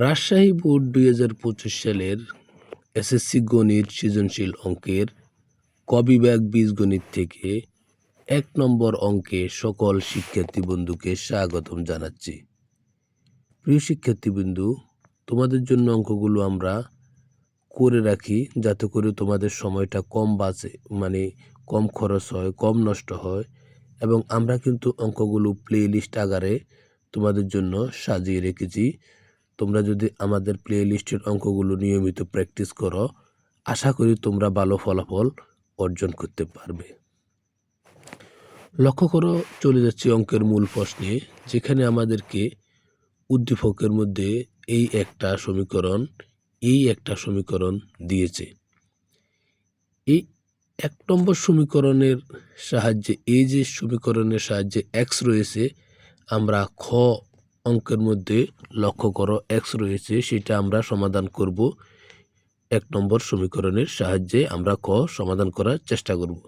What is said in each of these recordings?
Rajshahi board দুই হাজার পঁচিশ সালের এসএসসি গণিত সৃজনশীল অঙ্কের ক বিভাগ বীজগণিত থেকে এক নম্বর অঙ্কে সকল শিক্ষার্থী বন্ধুকে স্বাগতম জানাচ্ছি। প্রিয় শিক্ষার্থীবৃন্দু তোমাদের জন্য অঙ্কগুলো আমরা করে রাখি যাতে করে তোমাদের সময়টা কম বাঁচে মানে কম খরচ হয়, কম নষ্ট হয় এবং আমরা কিন্তু অঙ্কগুলো প্লে লিস্ট আকারে তোমাদের জন্য সাজিয়ে রেখেছি। তোমরা যদি আমাদের প্লে লিস্টের অঙ্কগুলো নিয়মিত প্র্যাকটিস করো, আশা করি তোমরা ভালো ফলাফল অর্জন করতে পারবে। লক্ষ্য করো, চলে যাচ্ছি অঙ্কের মূল প্রশ্নে, যেখানে আমাদেরকে উদ্দীপকের মধ্যে এই একটা সমীকরণ, এই একটা সমীকরণ দিয়েছে। এই এক নম্বর সমীকরণের সাহায্যে, এই যে সমীকরণের সাহায্যে এক্স রয়েছে, আমরা খ অঙ্কের মধ্যে লক্ষ্য করো এক্স রয়েছে, সেটা আমরা সমাধান করব। এক নম্বর সমীকরণের সাহায্যে আমরা ক সমাধান করার চেষ্টা করব।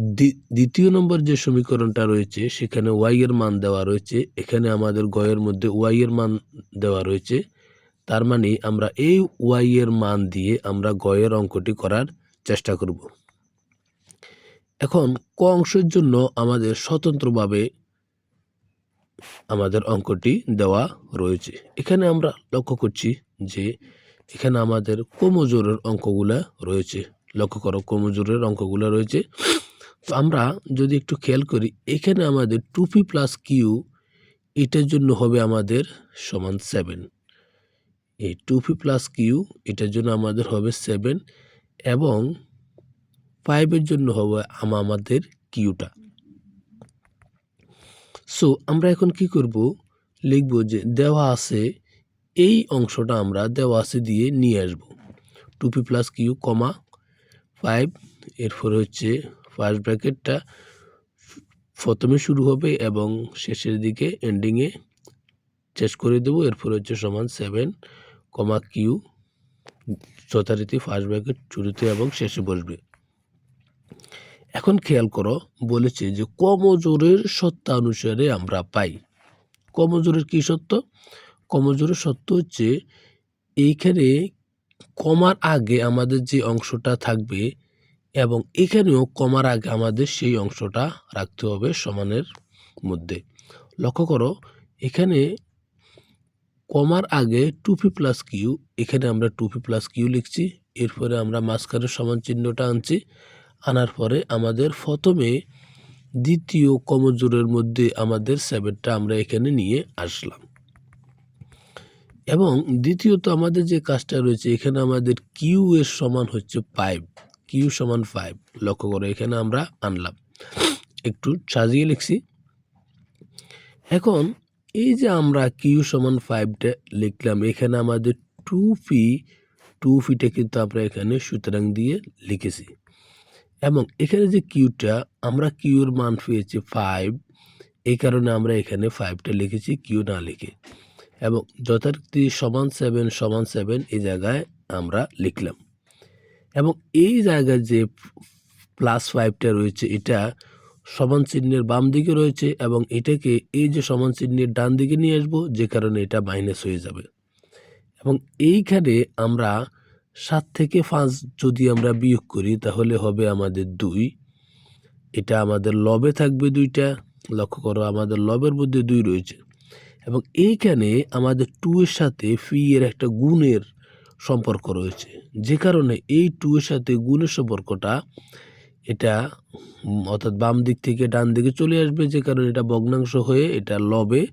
দ্বি- দ্বিতীয় নম্বর যে সমীকরণটা রয়েছে, সেখানে ওয়াই এর মান দেওয়া রয়েছে। এখানে আমাদের গয়ের মধ্যে ওয়াই এর মান দেওয়া রয়েছে। তার মানে আমরা এই ওয়াই এর মান দিয়ে আমরা গয়ের অঙ্কটি করার চেষ্টা করব। এখন ক অংশের জন্য আমাদের স্বতন্ত্রভাবে আমাদের অঙ্কটি দেওয়া রয়েছে। এখানে আমরা লক্ষ্য করছি যে এখানে আমাদের কোমজোরের অঙ্কগুলা রয়েছে। লক্ষ্য করো কোমজোরের অঙ্কগুলো রয়েছে। তো আমরা যদি একটু খেয়াল করি, এখানে আমাদের টুপি প্লাস কিউ, এটার জন্য হবে আমাদের সমান সেভেন। এই টুপি প্লাস কিউ, এটার জন্য আমাদের হবে সেভেন এবং ফাইভের জন্য হবে আমা- আমাদের কিউটা। সো আমরা এখন কি করব? লিখব যে দেওয়া আছে, এই অংশটা আমরা দেওয়া আছে দিয়ে নিয়ে আসব। Two p plus q comma five এরপর হচ্ছে ফার্স্ট ব্র্যাকেটটা প্রথমে শুরু হবে এবং শেষের দিকে এন্ডিংয়ে শেষ করে দেবো। এরপর হচ্ছে সমান সেভেন কমা কিউ যথারীতি ফার্স্ট ব্র্যাকেট শুরুতে এবং শেষে বসবে। এখন খেয়াল করো, বলেছে যে কমজোরের সত্তা অনুসারে আমরা পাই। কমজোরের কি সত্য? কমজোরের সত্য হচ্ছে, এইখানে কমার আগে আমাদের যে অংশটা থাকবে এবং এখানেও কমার আগে আমাদের সেই অংশটা রাখতে হবে সমানের মধ্যে। লক্ষ্য করো, এখানে কমার আগে টু টুপি প্লাস কিউ, এখানে আমরা টু টুপি প্লাস কিউ লিখছি, এরপরে আমরা মাঝখানের সমান চিহ্নটা আনছি। আনার পরে আমাদের প্রথমে দ্বিতীয় কমজোরের মধ্যে আমাদের সেভেনটা আমরা এখানে নিয়ে আসলাম। এবং দ্বিতীয়ত আমাদের যে কাজটা রয়েছে, এখানে আমাদের কিউ এর সমান হচ্ছে ফাইভ কিউ সমান ফাইভ লক্ষ্য করো, এখানে আমরা আনলাম। একটু সাজিয়ে লিখছি। এখন এই যে আমরা কিউ সমান ফাইভটা লিখলাম, এখানে আমাদের টু পি টু ফিটা কিন্তু আমরা এখানে সুতরাং দিয়ে লিখেছি। এবং এখানে যে কিউটা আমরা কিউর মান পেয়েছি ফাইভ এই কারণে আমরা এখানে ফাইভটা লিখেছি, কিউ না লিখে। এবং যথারীতি সমান সেভেন সমান সেভেন এই জায়গায় আমরা লিখলাম। এবং এই জায়গায় যে প্লাস ফাইভটা রয়েছে, এটা সমান চিহ্নের বাম দিকে রয়েছে এবং এটাকে এই যে সমান চিহ্নের ডান দিকে নিয়ে আসব, যে কারণে এটা মাইনাস হয়ে যাবে। এবং এইখানে আমরা সাত থেকে পাঁচ যদি আমরা বিয়োগ করি, তাহলে হবে আমাদের দুই। এটা আমাদের লবে থাকবে দুইটা। লক্ষ্য করো, আমাদের লবের মধ্যে দুই রয়েছে। এবং এইখানে আমাদের টু এর সাথে ফি এর একটা গুণের সম্পর্ক রয়েছে। যে কারণে এই টু এর সাথে গুণের সম্পর্কটা এটা, অর্থাৎ বাম দিক থেকে ডান দিকে চলে আসবে, যে কারণে এটা ভগ্নাংশ হয়ে এটা লবে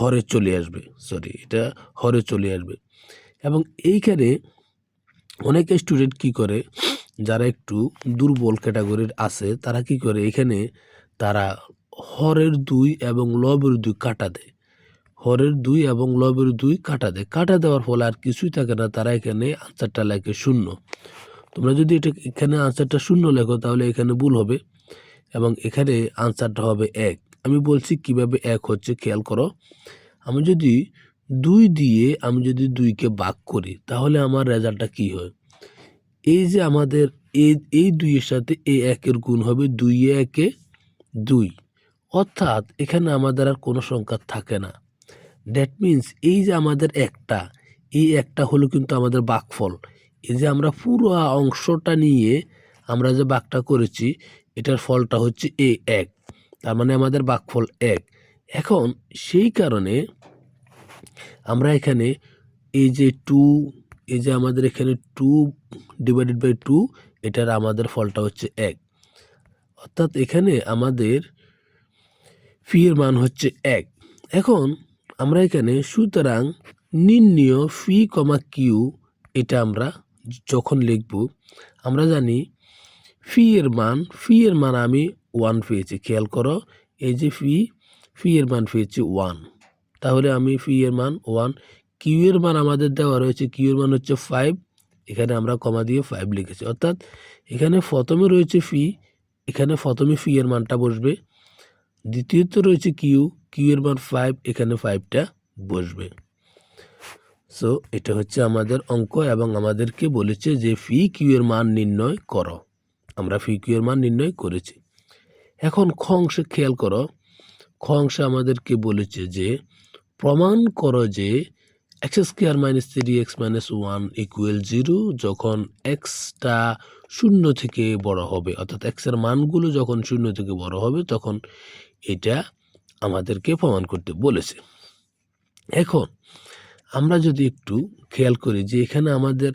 হরে চলে আসবে। সরি এটা হরে চলে আসবে। এবং এইখানে অনেক স্টুডেন্ট কি করে, যারা একটু দুর্বল ক্যাটাগরির আছে, তারা কি করে, এখানে তারা হরের দুই এবং লবের দুই কাটা দেয়। হরের দুই এবং লবের দুই কাটা দেয়। কাটা দেওয়ার ফলে আর কিছুই থাকে না, তারা এখানে আনসারটা লেখে শূন্য। তোমরা যদি এটা এখানে আনসারটা শূন্য লেখো, তাহলে এখানে ভুল হবে এবং এখানে আনসারটা হবে এক। আমি বলছি কীভাবে এক হচ্ছে, খেয়াল করো। আমি যদি দুই দিয়ে আমি যদি দুইকে ভাগ করি, তাহলে আমার রেজাল্টটা কি হয়? এই যে আমাদের এই এই দুইয়ের সাথে এই একের গুণ হবে দুই একে দুই। অর্থাৎ এখানে আমাদের আর কোনো সংখ্যা থাকে না। দ্যাট মিন্স এই যে আমাদের একটা, এই একটা হলো কিন্তু আমাদের বাকফল। এই যে আমরা পুরো অংশটা নিয়ে আমরা যে বাকটা করেছি, এটার ফলটা হচ্ছে এ এক। তার মানে আমাদের বাকফল এক। এখন সেই কারণে আমরা এখানে এই যে টু এই যে আমাদের এখানে টু ডিভাইডেড বাই টু এটার আমাদের ফলটা হচ্ছে এক। অর্থাৎ এখানে আমাদের ফি এর মান হচ্ছে এক। এখন আমরা এখানে সুতরাং নির্ণীয় ফি কমা কিউ এটা আমরা যখন লিখব, আমরা জানি ফি এর মান ফি এর মান আমি ওয়ান পেয়েছি। খেয়াল করো, এই যে ফি ফি এর মান পেয়েছি ওয়ান তাহলে আমি ফি এর মান ওয়ান কিউ এর মান আমাদের দেওয়া রয়েছে কিউ এর মান হচ্ছে ফাইভ এখানে আমরা কমা দিয়ে ফাইভ লিখেছি। অর্থাৎ এখানে প্রথমে রয়েছে ফি এখানে প্রথমে ফি এর মানটা বসবে। দ্বিতীয়ত রয়েছে কিউ কিউ এর মান ফাইভ এখানে ফাইভটা বসবে। সো এটা হচ্ছে আমাদের অঙ্ক এবং আমাদেরকে বলেছে যে ফি কিউ এর মান নির্ণয় করো। আমরা ফি কিউ এর মান নির্ণয় করেছি। এখন খ অংশে খেয়াল করো। খ অংশে আমাদেরকে বলেছে যে প্রমাণ করো যে x square minus three x minus one equal zero যখন এক্সটা শূন্য থেকে বড় হবে, অর্থাৎ এক্সের মানগুলো যখন শূন্য থেকে বড় হবে, তখন এটা আমাদেরকে প্রমাণ করতে বলেছে। এখন আমরা যদি একটু খেয়াল করি যে এখানে আমাদের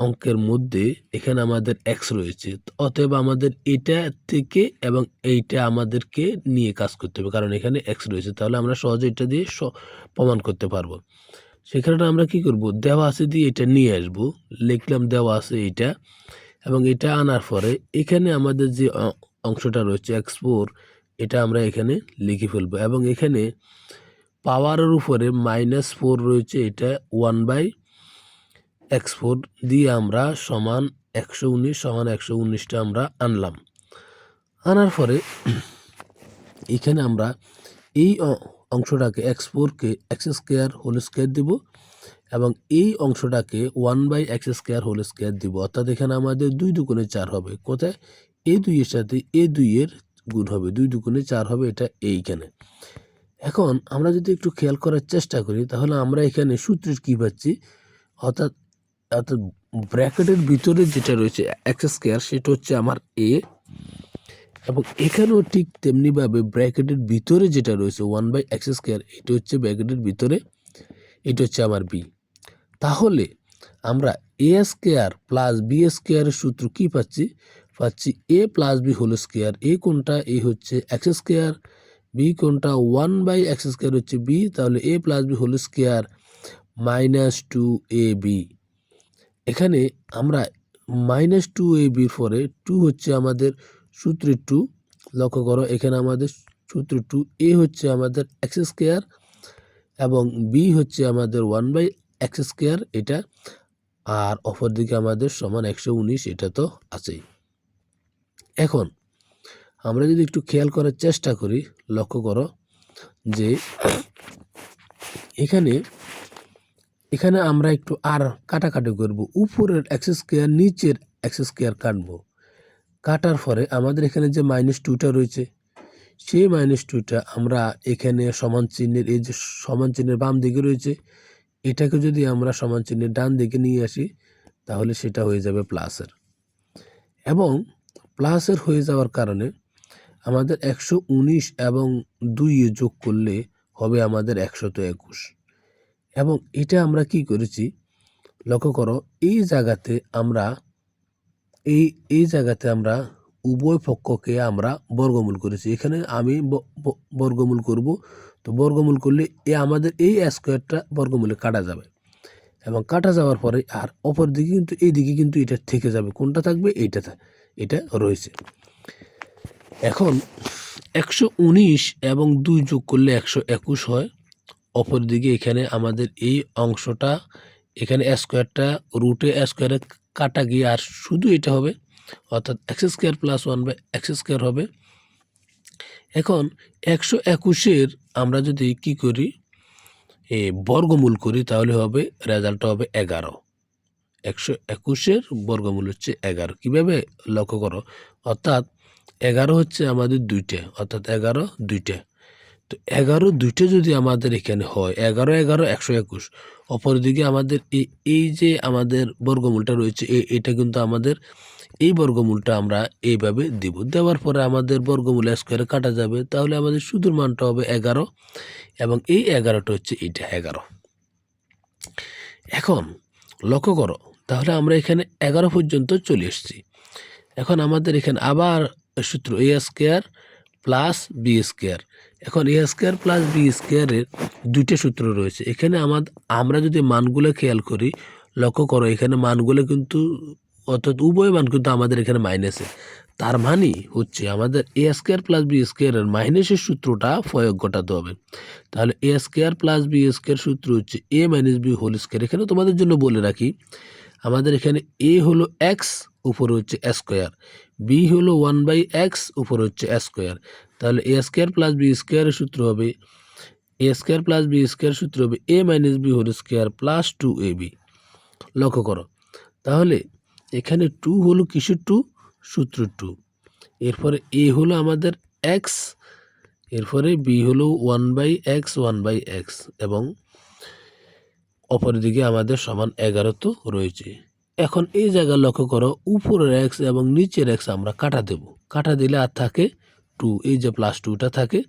অঙ্কের মধ্যে এখানে আমাদের এক্স রয়েছে। অতএব আমাদের এটা থেকে এবং এইটা আমাদেরকে নিয়ে কাজ করতে হবে, কারণ এখানে এক্স রয়েছে। তাহলে আমরা সহজে এটা দিয়ে প্রমাণ করতে পারব। সেখানে আমরা কি করব? দেওয়া আছে দিয়ে এটা নিয়ে আসব। লিখলাম দেওয়া আছে এটা এবং এটা আনার পরে এখানে আমাদের যে অংশটা রয়েছে এক্স ফোর এটা আমরা এখানে লিখে ফেলব এবং এখানে পাওয়ারের উপরে মাইনাস ফোর রয়েছে, এটা ওয়ান বাই এক্স ফোর দিয়ে আমরা সমান একশো উনিশ, সমান একশো উনিশটা আমরা আনলাম। আনার পরে এখানে আমরা এই অংশটাকে এক্স ফোরকে এক্স স্কোয়ার হোল স্কোয়ার দিব এবং এই অংশটাকে one by x square whole square দিব। অর্থাৎ এখানে আমাদের দুই দুগুণে চার হবে। কোথায়? এই দুইয়ের সাথে এই দুইয়ের গুণ হবে। দুই দুগুণে চার হবে এটা এইখানে। এখন আমরা যদি একটু খেয়াল করার চেষ্টা করি, তাহলে আমরা এখানে সূত্রের কী পাচ্ছি? অর্থাৎ অর্থাৎ ব্র্যাকেটের ভিতরে যেটা রয়েছে এক্স স্কোয়ার সেটা হচ্ছে আমার এ এবং এখানেও ঠিক তেমনিভাবে ব্র্যাকেটের ভিতরে যেটা রয়েছে ওয়ান বাই এক্স স্কোয়ার এটা হচ্ছে ব্র্যাকেটের ভিতরে, এটা হচ্ছে আমার বি তাহলে আমরা এ স্কোয়ার প্লাস বি স্কোয়ারের সূত্র কী পাচ্ছি? পাচ্ছি a plus b whole square a কোনটা? এ হচ্ছে এক্স স্কোয়ার বি কোনটা? ওয়ান বাই এক্স স্কোয়ার হচ্ছে বি তাহলে a plus b whole square minus two a b এখানে আমরা মাইনাস টু এ বির পরে টু হচ্ছে আমাদের সূত্রের টু লক্ষ্য করো, এখানে আমাদের সূত্র টু এ হচ্ছে আমাদের এক্স স্কোয়ার এবং বি হচ্ছে আমাদের ওয়ান বাই এক্স স্কোয়ার এটা, আর অপরদিকে আমাদের সমান একশো উনিশ, এটা তো আছেই। এখন আমরা যদি একটু খেয়াল করার চেষ্টা করি, লক্ষ্য করো যে এখানে এখানে আমরা একটু আর কাটাকাটি করব। উপরের এক্স কেয়ার নিচের এক্স কেয়ার কাটবো। কাটার পরে আমাদের এখানে যে মাইনাস টুটা রয়েছে, সেই মাইনাস টুটা আমরা এখানে সমান চিহ্নের, এই যে সমান চিহ্নের বাম দিকে রয়েছে, এটাকে যদি আমরা সমান চিহ্নের ডান দিকে নিয়ে আসি, তাহলে সেটা হয়ে যাবে প্লাসের এবং প্লাসের হয়ে যাওয়ার কারণে আমাদের একশো উনিশ এবং দুই যোগ করলে হবে আমাদের একশত একুশ। এবং এটা আমরা কি করেছি? লক্ষ্য করো, এই জায়গাতে আমরা, এই এই জায়গাতে আমরা উভয় পক্ষকে আমরা বর্গমূল করেছি। এখানে আমি বর্গমূল করব। তো বর্গমূল করলে এ আমাদের এই স্কোয়ারটা বর্গমূলে কাটা যাবে। এবং কাটা যাওয়ার পরে আর অপর দিকে কিন্তু, এই দিকে কিন্তু এটা থেকে যাবে। কোনটা থাকবে? এইটা এটা রয়েছে। এখন একশো উনিশ এবং দুই যোগ করলে একশো একুশ হয়। অপরদিকে এখানে আমাদের এই অংশটা, এখানে স্কোয়ারটা রুটে স্কোয়ারে কাটা গিয়ে আর শুধু এটা হবে, অর্থাৎ x square plus one by x square হবে। এখন একশো একুশের আমরা যদি কি করি, এ বর্গমূল করি, তাহলে হবে রেজাল্টটা হবে এগারো। একশো একুশের বর্গমূল হচ্ছে এগারো। কীভাবে? লক্ষ্য করো, অর্থাৎ এগারো হচ্ছে আমাদের দুইটা, অর্থাৎ এগারো দুইটা। তো এগারো দুইটা যদি আমাদের এখানে হয়, এগারো এগারো একশো একুশ, অপরদিকে আমাদের এই এই যে আমাদের বর্গমূলটা রয়েছে এটা কিন্তু আমাদের, এই বর্গমূলটা আমরা এইভাবে দিব। দেওয়ার পরে আমাদের বর্গমূল স্কোয়ারে কাটা যাবে, তাহলে আমাদের সুদূর মানটা হবে এগারো, এবং এই এগারোটা হচ্ছে এইটা এগারো। এখন লক্ষ্য করো, তাহলে আমরা এখানে এগারো পর্যন্ত চলে এসেছি। এখন আমাদের এখানে আবার সূত্র a square plus b square এখন এ স্কোয়ার প্লাস বি স্কোয়ারের দুইটা সূত্র রয়েছে। এখানে আমাদের আমরা যদি মানগুলো খেয়াল করি, লক্ষ্য করো, এখানে মানগুলো কিন্তু অর্থাৎ উভয় মান কিন্তু আমাদের এখানে মাইনাসে তার মানে হচ্ছে আমাদের এ স্কোয়ার প্লাস বি স্কোয়ারের মাইনাসের সূত্রটা প্রয়োগ ঘটাতে হবে। তাহলে a square plus b square সূত্র হচ্ছে a minus b whole square এখানে তোমাদের জন্য বলে রাখি, আমাদের এখানে এ হলো এক্স উপরে হচ্ছে স্কোয়ার বি হলো ওয়ান বাই এক্স উপরে হচ্ছে স্কোয়ার তাহলে এ স্কোয়ার প্লাস বি স্কোয়ারের সূত্র হবে a square plus b square সূত্র হবে a minus b whole square plus two a b লক্ষ্য করো, তাহলে এখানে টু হলো কিসের টু সূত্র টু এরপরে এ হলো আমাদের এক্স এরপরে বি হলো one by x one by x এবং অপরদিকে আমাদের সমান এগারো তো রয়েছে। এখন এই জায়গা লক্ষ্য করো, উপরের এক্স এবং নিচের এক্স আমরা কাটা দেব। কাটা দিলে আর থাকে টু এই যে প্লাস টুটা থাকে।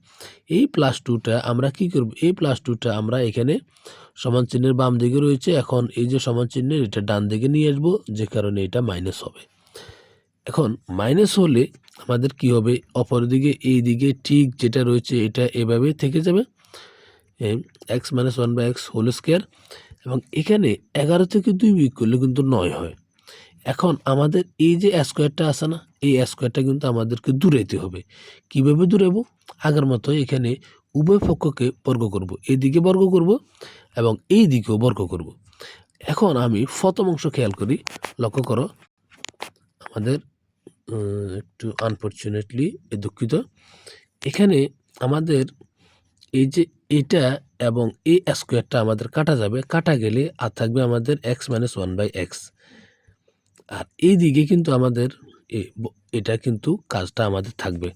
এই প্লাস টুটা আমরা কি করব? এই প্লাস টুটা আমরা এখানে সমান চিহ্নের বাম দিকে রয়েছে। এখন এই যে সমান চিহ্নের এটা ডান দিকে নিয়ে আসব, যে কারণে এটা মাইনাস হবে। এখন মাইনাস হলে আমাদের কি হবে? অপরদিকে এই দিকে ঠিক যেটা রয়েছে, এটা এভাবে থেকে যাবে। X minus one by x whole square এবং এখানে এগারো থেকে দুই বিয়োগ করলে কিন্তু নয় হয়। এখন আমাদের এই যে স্কোয়ারটা আছে না, এই স্কোয়ারটা কিন্তু আমাদেরকে দূরাইতে হবে। কীভাবে দূরাবো? আগের মতো এখানে উভয় পক্ষকে বর্গ করব। এদিকে বর্গ করব এবং এই দিকেও বর্গ করব। এখন আমি প্রথম অংশ খেয়াল করি। লক্ষ্য করো, আমাদের একটু আনফর্চুনেটলি দুঃখিত। এখানে আমাদের এই যে এটা এবং এই স্কোয়ারটা আমাদের কাটা যাবে। কাটা গেলে আর থাকবে আমাদের x minus one by x আর এই দিকে কিন্তু আমাদের এটা কিন্তু কাজটা আমাদের থাকবে।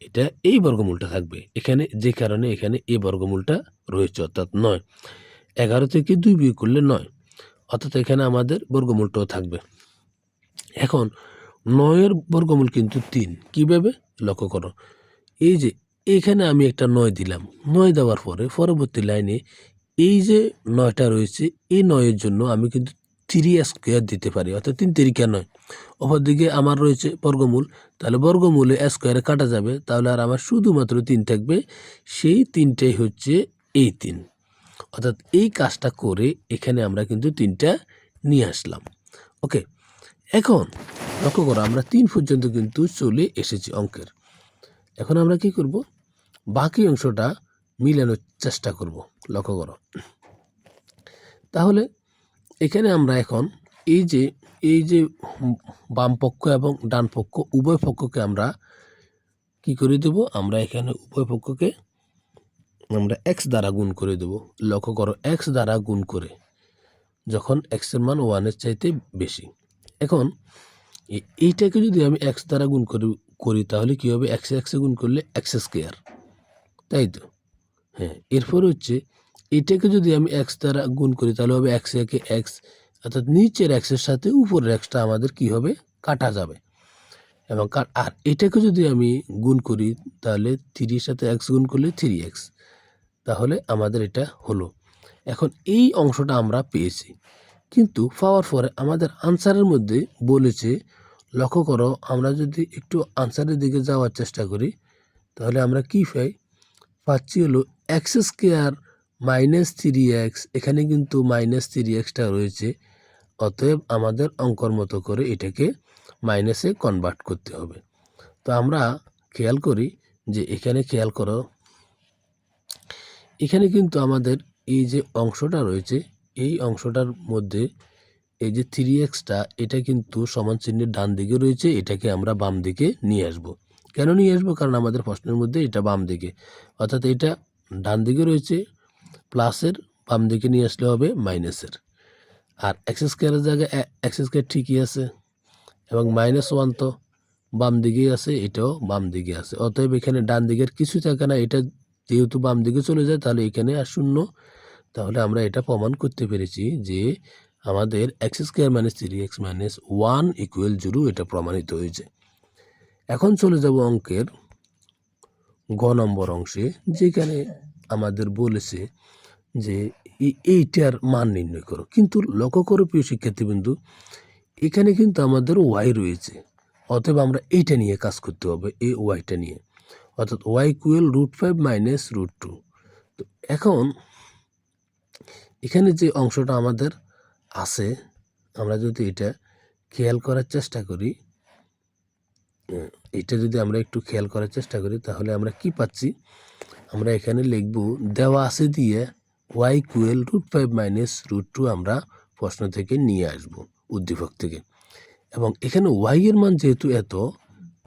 এটা এই বর্গমূলটা থাকবে। এখানে যে কারণে এখানে এই বর্গমূলটা রয়েছে, অর্থাৎ নয়। এগারো থেকে দুই বিয়োগ করলে নয়। অর্থাৎ এখানে আমাদের বর্গমূলটাও থাকবে। এখন নয়ের বর্গমূল কিন্তু তিন। কীভাবে? লক্ষ্য করো। এই যে এখানে আমি একটা নয় দিলাম। নয় দেওয়ার পরে পরবর্তী লাইনে এই যে নয়টা রয়েছে, এই নয়ের জন্য আমি কিন্তু থ্রি স্কোয়ার দিতে পারি, অর্থাৎ তিন তিরিকা নয়। অপরদিকে আমার রয়েছে বর্গমূল, তাহলে বর্গমূলে স্কোয়ারে কাটা যাবে, তাহলে আর আমার শুধুমাত্র তিন থাকবে, সেই তিনটাই হচ্ছে এই তিন। অর্থাৎ এই কাজটা করে এখানে আমরা কিন্তু তিনটা নিয়ে আসলাম। ওকে এখন লক্ষ্য করো, আমরা তিন পর্যন্ত কিন্তু চলে এসেছি অঙ্কের। এখন আমরা কি করব? বাকি অংশটা মিলানোর চেষ্টা করব। লক্ষ্য করো। তাহলে এখানে আমরা এখন এই যে এই যে বাম পক্ষ এবং ডান পক্ষ, উভয় পক্ষকে আমরা কি করে দেব? আমরা এখানে উভয় পক্ষকে আমরা এক্স দ্বারা গুণ করে দেব। লক্ষ্য করো এক্স দ্বারা গুণ করে যখন এক্সের মান ওয়ানের চাইতে বেশি। এখন এইটাকে যদি আমি এক্স দ্বারা গুণ করি করি, তাহলে কী হবে? এক্স এক্সে গুণ করলে এক্স স্কোয়ার। তাই তো? হ্যাঁ এরপর হচ্ছে, এটাকে যদি আমি এক্স দ্বারা গুণ করি, তাহলে হবে এক্স একে এক্স অর্থাৎ নিচের এক্সের সাথে উপরের এক্সটা আমাদের কি হবে? কাটা যাবে। এবং আর এটাকে যদি আমি গুণ করি, তাহলে থ্রির সাথে এক্স গুণ করলে থ্রি এক্স তাহলে আমাদের এটা হলো। এখন এই অংশটা আমরা পেয়েছি। কিন্তু পাওয়ার পরে আমাদের আনসারের মধ্যে বলেছে লক্ষ্য করো, আমরা যদি একটু আনসারের দিকে যাওয়ার চেষ্টা করি, তাহলে আমরা কি পাই? পাচ্ছি হলো x square minus three x এখানে কিন্তু মাইনাস থ্রি এক্সটা রয়েছে, অতএব আমাদের অঙ্কর মতো করে এটাকে মাইনাসে কনভার্ট করতে হবে। তো আমরা খেয়াল করি যে এখানে খেয়াল করো, এখানে কিন্তু আমাদের এই যে অংশটা রয়েছে, এই অংশটার মধ্যে এই যে থ্রি এক্সটা এটা কিন্তু সমান চিহ্নের ডান দিকে রয়েছে, এটাকে আমরা বাম দিকে নিয়ে আসব। কেন নিয়ে আসব? কারণ আমাদের প্রশ্নের মধ্যে এটা বাম দিকে। অর্থাৎ এটা ডান দিকে রয়েছে প্লাসের বাম দিকে নিয়ে আসলে হবে মাইনাসের আর এক্স স্কোয়ারের জায়গায় এক্স স্কোয়ার ঠিকই আছে। এবং মাইনাস ওয়ান তো বাম দিকেই আছে, এটাও বাম দিকে আছে। অতএব এখানে ডান দিকের কিছু থাকে না, এটা যেহেতু বাম দিকে চলে যায়, তাহলে এখানে আর শূন্য। তাহলে আমরা এটা প্রমাণ করতে পেরেছি যে আমাদের x square minus three x minus one equal zero এটা প্রমাণিত হয়েছে। এখন চলে যাব অঙ্কের গ নম্বর অংশে, যেখানে আমাদের বলেছে যে এইটার মান নির্ণয় করো। কিন্তু লক্ষ্য করো প্রিয় শিক্ষার্থীবৃন্দু, এখানে কিন্তু আমাদের ওয়াই রয়েছে, অতএব আমরা এইটা নিয়ে কাজ করতে হবে, এই ওয়াইটা নিয়ে। অর্থাৎ y equal root five minus root two তো এখন এখানে যে অংশটা আমাদের আছে, আমরা যদি এটা খেয়াল করার চেষ্টা করি এটা যদি আমরা একটু খেয়াল করার চেষ্টা করি, তাহলে আমরা কি পাচ্ছি? আমরা এখানে লিখব, দেওয়া আছে দিয়ে y equal root five minus root two আমরা প্রশ্ন থেকে নিয়ে আসব, উদ্দীপক থেকে। এবং এখানে ওয়াই এর মান যেহেতু এত,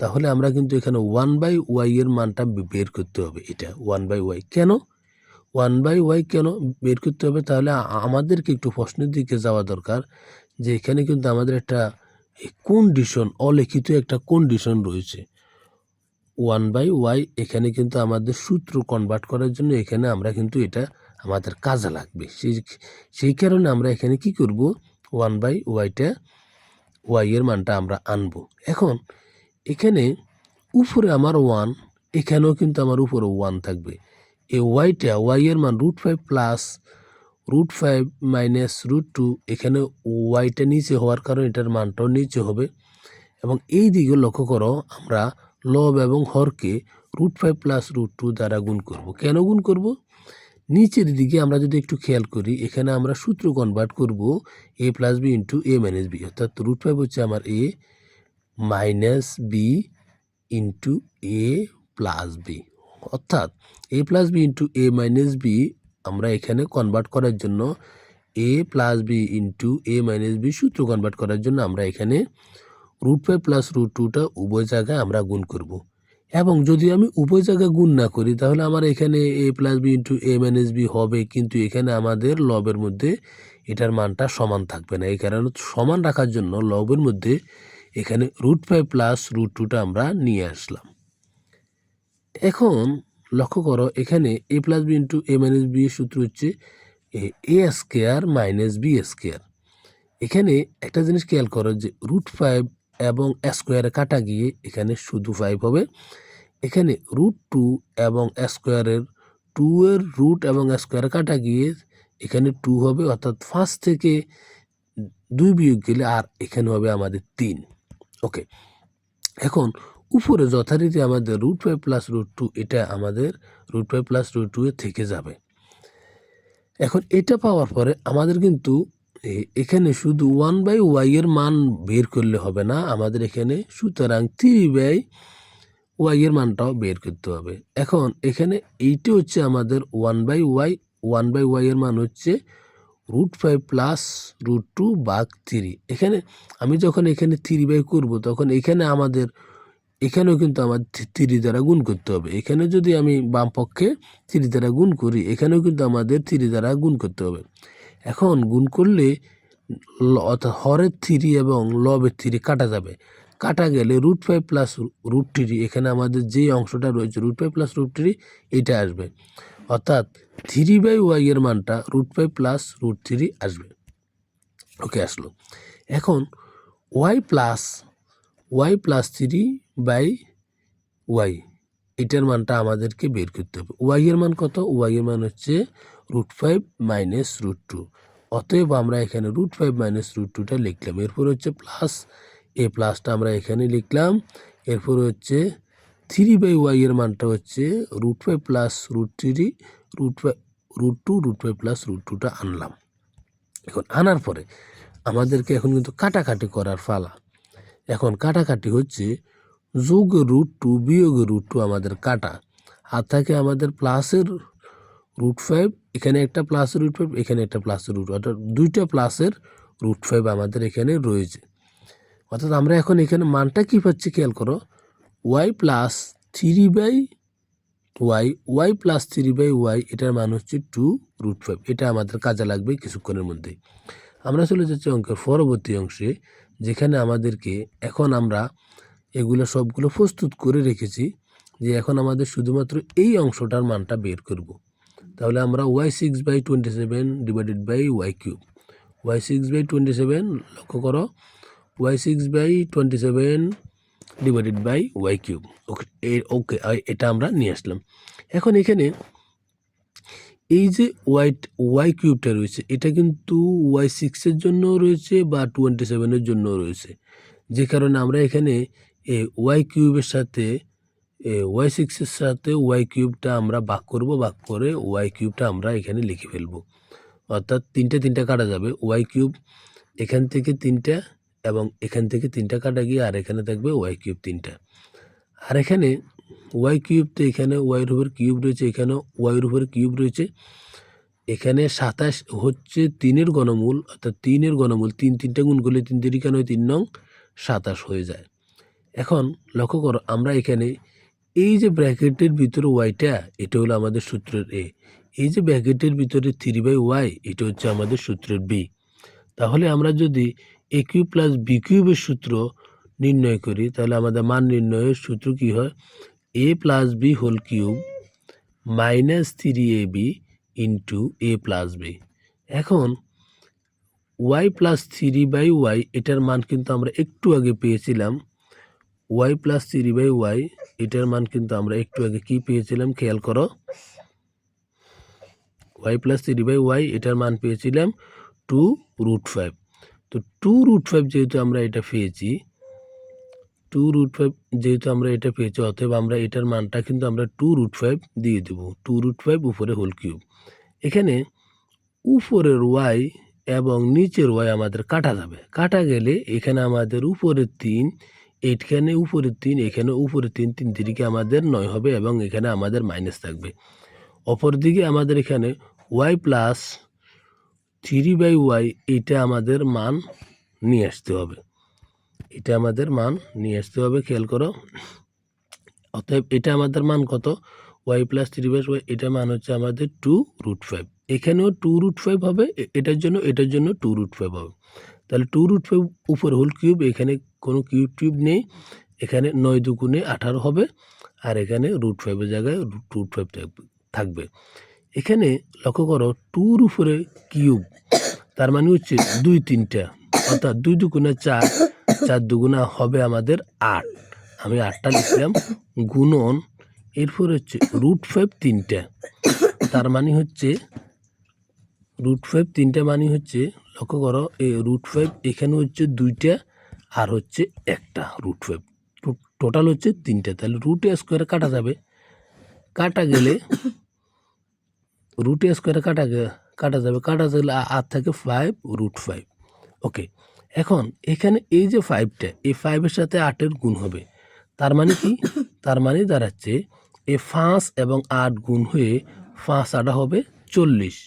তাহলে আমরা কিন্তু এখানে ওয়ান বাই ওয়াই এর মানটা বের করতে হবে, এটা ওয়ান বাই ওয়াই কেন? ওয়ান বাই ওয়াই কেন বের করতে হবে? তাহলে আমাদেরকে একটু প্রশ্নের দিকে যাওয়া দরকার যে এখানে কিন্তু আমাদের একটা কন্ডিশন অলিখিত একটা কন্ডিশন রয়েছে। ওয়ান বাই ওয়াই এখানে কিন্তু আমাদের সূত্র কনভার্ট করার জন্য এখানে আমরা কিন্তু এটা আমাদের কাজে লাগবে। সেই সেই কারণে আমরা এখানে কি করব? ওয়ান বাই ওয়াইটা ওয়াই এর মানটা আমরা আনব। এখন এখানে উপরে আমার ওয়ান এখানেও কিন্তু আমার উপরে ওয়ান থাকবে। এই ওয়াইটা ওয়াই এর মান root five plus root five minus root two এখানে ওয়াইটা নিচে হওয়ার কারণে এটার মানটাও নিচে হবে। এবং এই দিকে লক্ষ্য করো, আমরা লব এবং হরকে root five plus root two দ্বারা গুণ করব। কেন গুণ করব? নিচের দিকে আমরা যদি একটু খেয়াল করি, এখানে আমরা সূত্র কনভার্ট করব a plus b into a minus b অর্থাৎ রুট ফাইভ হচ্ছে আমার a minus b into a plus b অর্থাৎ a plus b into a minus b আমরা এখানে কনভার্ট করার জন্য a plus b into a minus b সূত্র convert করার জন্য আমরা এখানে রুট ফাইভ প্লাস রুট টুটা উভয় জায়গায় আমরা গুণ করব। এবং যদি আমি উভয় জায়গায় গুণ না করি, তাহলে আমার এখানে a plus b into a minus b হবে, কিন্তু এখানে আমাদের লবের মধ্যে এটার মানটা সমান থাকবে না। এই কারণে সমান রাখার জন্য লবের মধ্যে এখানে রুট ফাইভ প্লাস রুট টুটা আমরা নিয়ে আসলাম। এখন লক্ষ্য করো, এখানে a plus b into a minus b এর সূত্র হচ্ছে a square minus b square এখানে একটা জিনিস খেয়াল করো যে রুট ফাইভ এবং স্কোয়ারে কাটা গিয়ে এখানে শুধু ফাইভ হবে। এখানে রুট টু এবং স্কোয়ারের টু এর রুট এবং স্কোয়ারে কাটা গিয়ে এখানে টু হবে, অর্থাৎ ফার্স্ট থেকে দুই বিয়োগ গেলে আর এখানে হবে আমাদের তিন। ওকে এখন উপরে যথারীতি আমাদের root five plus root two এটা আমাদের root five plus root two থেকে যাবে। এখন এটা পাওয়ার পরে আমাদের কিন্তু এখানে শুধু ওয়ান বাই ওয়াই এর মান বের করলে হবে না, আমাদের এখানে সুতরাং থ্রি বাই ওয়াই এর মানটাও বের করতে হবে। এখন এখানে এইটা হচ্ছে আমাদের one by y one by y এর মান হচ্ছে root five plus root two by three এখানে আমি যখন এখানে থ্রি বাই করব, তখন এখানে আমাদের এখানেও কিন্তু আমার থ্রি দ্বারা গুণ করতে হবে। এখানে যদি আমি বাম পক্ষে থ্রি দ্বারা গুণ করি, এখানেও কিন্তু আমাদের থ্রি দ্বারা গুণ করতে হবে। এখন গুণ করলে অর্থাৎ হরের থ্রি এবং লবের থ্রি কাটা যাবে। কাটা গেলে root five plus root three এখানে আমাদের যে অংশটা রয়েছে root five plus root three এটা আসবে। অর্থাৎ থ্রি বাই ওয়াই এর মানটা root five plus root three আসবে। ওকে আসলো। এখন y plus y plus three by y. এটার মানটা আমাদেরকে বের করতে হবে। ওয়াই এর মান কত? ওয়াই এর মান হচ্ছে root five minus root two. অতএব আমরা এখানে রুট ফাইভ মাইনাস রুট টুটা লিখলাম। এরপর হচ্ছে প্লাস। এ প্লাসটা আমরা এখানে লিখলাম। এরপর হচ্ছে থ্রি বাই ওয়াই এর মানটা হচ্ছে root five plus root three, root five root two, root five plus root টুটা আনলাম। এখন আনার পরে আমাদেরকে এখন কিন্তু কাটাকাটি করার ফালা। এখন কাটাকাটি হচ্ছে যোগ রুট টু বিয়োগ রুট টু আমাদের কাটা। আর থাকে আমাদের প্লাসের রুট ফাইভ, এখানে একটা প্লাসের রুট ফাইভ, এখানে একটা প্লাসের রুট অর্থাৎ দুইটা প্লাসের রুট ফাইভ আমাদের এখানে রয়েছে। অর্থাৎ আমরা এখন এখানে মানটা কী পাচ্ছি খেয়াল করো? Y plus three by y y plus three by y, এটার মান হচ্ছে টু রুট ফাইভ। এটা আমাদের কাজে লাগবে কিছুক্ষণের মধ্যেই আমরা চলে যাচ্ছি অঙ্কের পরবর্তী অংশে, যেখানে আমাদেরকে এখন আমরা এগুলো সবগুলো প্রস্তুত করে রেখেছি যে এখন আমাদের শুধুমাত্র এই অংশটার মানটা বের করব। তাহলে আমরা y six by twenty seven divided by y cube. Y six by twenty seven লক্ষ্য করো, y six by twenty seven divided by y cube. Okay okay এটা আমরা নিয়ে আসলাম। এখন এখানে এই যে ওয়াই ওয়াই কিউবটা রয়েছে, এটা কিন্তু ওয়াই সিক্সের জন্যও রয়েছে বা টোয়েন্টি সেভেনের জন্যও রয়েছে। যে কারণে আমরা এখানে এ ওয়াই কিউবের সাথে ওয়াই সিক্সের সাথে ওয়াই কিউবটা আমরা ভাগ করব, ভাগ করে ওয়াই কিউবটা আমরা এখানে লিখে ফেলব। অর্থাৎ তিনটে তিনটা কাটা যাবে। ওয়াই কিউব এখান থেকে তিনটা এবং এখান থেকে তিনটা কাটা গিয়ে আর এখানে থাকবে ওয়াই কিউব তিনটা। আর এখানে ওয়াই কিউব তো এখানে ওয়াইয়ের উপর কিউব রয়েছে, এখানেও ওয়াইয়ের উপর কিউব রয়েছে। এখানে সাতাশ হচ্ছে তিনের গণমূল অর্থাৎ তিনের গণমূল তিন তিনটা গুণ করলে তিন তিন কেন তিন নং সাতাশ হয়ে যায়। এখন লক্ষ্য করো, আমরা এখানে এই যে ব্র্যাকেটের ভিতরে ওয়াইটা এটা হলো আমাদের সূত্রের এ এই যে ব্র্যাকেটের ভিতরে থ্রি বাই ওয়াই এটা হচ্ছে আমাদের সূত্রের বি তাহলে আমরা যদি এ কিউব প্লাস বি কিউবের সূত্র নির্ণয় করি, তাহলে আমাদের মান নির্ণয়ের সূত্র কী হয়? A plus b whole cube minus three a b into a plus b এখন y plus three by y এটার মান কিন্তু আমরা একটু আগে পেয়েছিলাম। Y plus three by y এটার মান কিন্তু আমরা একটু আগে কি পেয়েছিলাম? খেয়াল করো। Y plus three by y এটার মান পেয়েছিলাম টু রুট ফাইভ তো টু রুট ফাইভ যেহেতু আমরা এটা পেয়েছি টু রুট ফাইভ যেহেতু আমরা এটা পেয়েছি, অতএব আমরা এটার মানটা কিন্তু আমরা টু রুট ফাইভ দিয়ে দেবো। টু রুট ফাইভ উপরে হোল কিউব এখানে উপরের ওয়াই এবং নিচের ওয়াই আমাদের কাটা যাবে। কাটা গেলে এখানে আমাদের উপরের তিন এইখানে উপরের তিন, এখানে উপরের তিন তিন তিরিকে আমাদের নয় হবে এবং এখানে আমাদের মাইনাস থাকবে। অপরদিকে আমাদের এখানে y plus three by y এটা আমাদের মান নিয়ে আসতে হবে। এটা আমাদের মান নিয়ে আসতে হবে, খেয়াল করো। অতএব এটা আমাদের মান কত? Y plus three by y এটা মান হচ্ছে আমাদের টু রুট ফাইভ এখানেও টু রুট ফাইভ হবে এটার জন্য এটার জন্য টু রুট ফাইভ হবে। তাহলে টু রুট ফাইভ উপর হোল কিউব এখানে কোনো কিউব নেই, এখানে নয় দুগুণে আঠারো হবে, আর এখানে রুট ফাইভের জায়গায় রুট ফাইভ থাকবে। এখানে লক্ষ্য করো টুর উপরে কিউব তার মানে হচ্ছে দুই তিনটা, অর্থাৎ দুই দুগুণে চার চার দুগুণা হবে আমাদের আট। আমি আটটা লিখলাম, গুণন, এরপর হচ্ছে রুট ফাইভ তিনটা, তার মানে হচ্ছে রুট ফাইভ তিনটা মানে হচ্ছে, লক্ষ্য করো, এই রুট ফাইভ এখানে হচ্ছে দুইটা আর হচ্ছে একটা রুট ফাইভ টোটাল হচ্ছে তিনটে, তাহলে রুট স্কোয়ারে কাটা যাবে। কাটা গেলে রুট স্কোয়ারে কাটা কাটা যাবে। কাটা গেলে আর থাকে ফাইভ রুট ফাইভ ওকে এখন এখানে এই যে ফাইভটা এই ফাইভের সাথে আটের গুণ হবে। তার মানে কি? তার মানে দাঁড়াচ্ছে এ পাঁচ এবং আট গুণ হয়ে পাঁচ আটা হবে চল্লিশ।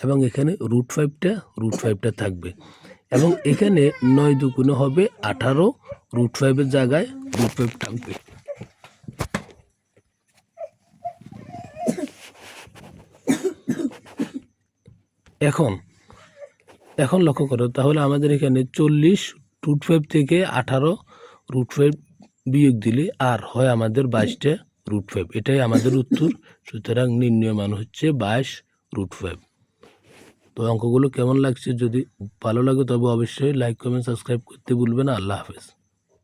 এবং এখানে রুট ফাইভটা রুট ফাইভটা থাকবে। এবং এখানে নয় দুগুণে হবে আঠারো রুট ফাইভের জায়গায় রুট ফাইভ থাকবে। এখন এখন লক্ষ্য করো, তাহলে আমাদের এখানে চল্লিশ রুট ফাইভ থেকে আঠারো রুট ফাইভ বিয়োগ দিলে আর হয় আমাদের বাইশটা রুট ফাইভ এটাই আমাদের উত্তর। সুতরাং নির্ণয় মান হচ্ছে বাইশ রুট ফাইভ তো অঙ্কগুলো কেমন লাগছে? যদি ভালো লাগে তবে অবশ্যই লাইক কমেন্ট সাবস্ক্রাইব করতে ভুলবেন আল্লাহ হাফেজ।